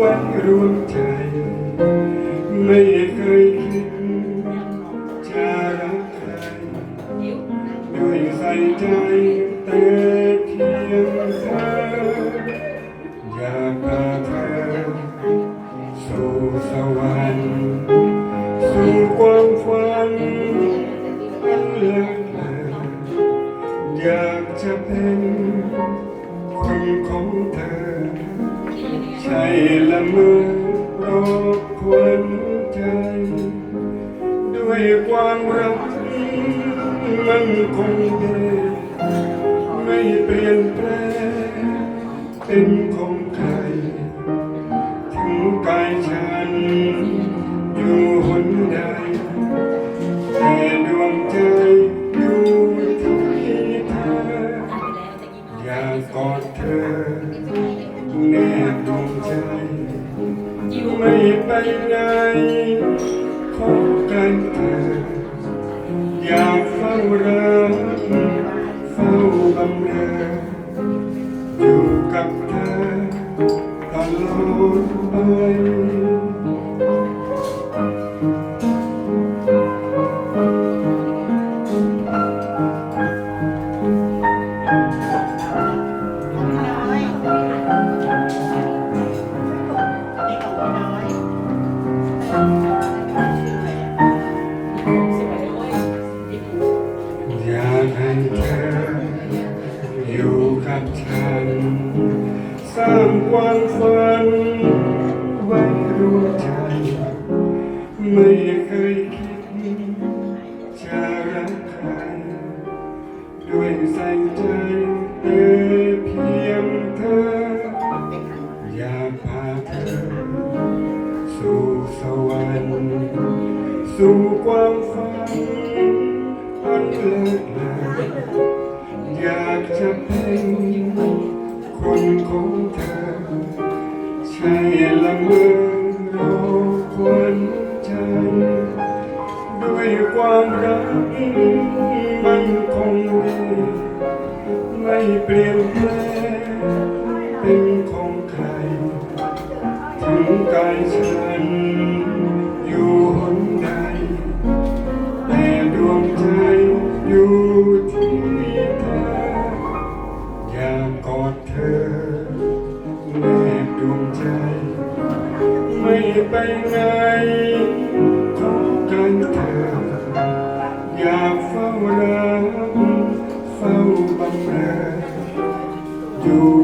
วันรวมใจ ไม่เคยคิดจะรักใครด้วยใส่ใจแต่เพียงเธออยากพาเธอสู่สวรรค์สู่ความฝันอันเลิศอยากจะเป็นคนของเธอ ใช่ละเมือรบกวนใจ ด้วยความรักมันคงเดิมไม่เปลี่ยนแปลงเป็นของใคร ถึงกายฉัน อยู่หนใดแต่ดวงใจอยู่ที่เธออยากกอดเธอ ไปไหนพบกันเถิดอยากเฝ้ารอ ร้างความฝันไว้รู้ใจไม่เคยคิดจะรักใครด้วยใส่ใจแต่เพียงเธอ อยากพาเธอ สู่สวรรค์สู่ความฝันอันเลิศเลออยากจะเป็น ของเธอ ใช่ละเมอราควนใจ ด้วยความรักมันคงมีไม่เปลี่ยนแปลงเป็นของใคร ถึงกายฉัน วงใจ ไม่ไปไหนทุกกันเธออยากเฝ้ารักเฝ้าบำเรออยู่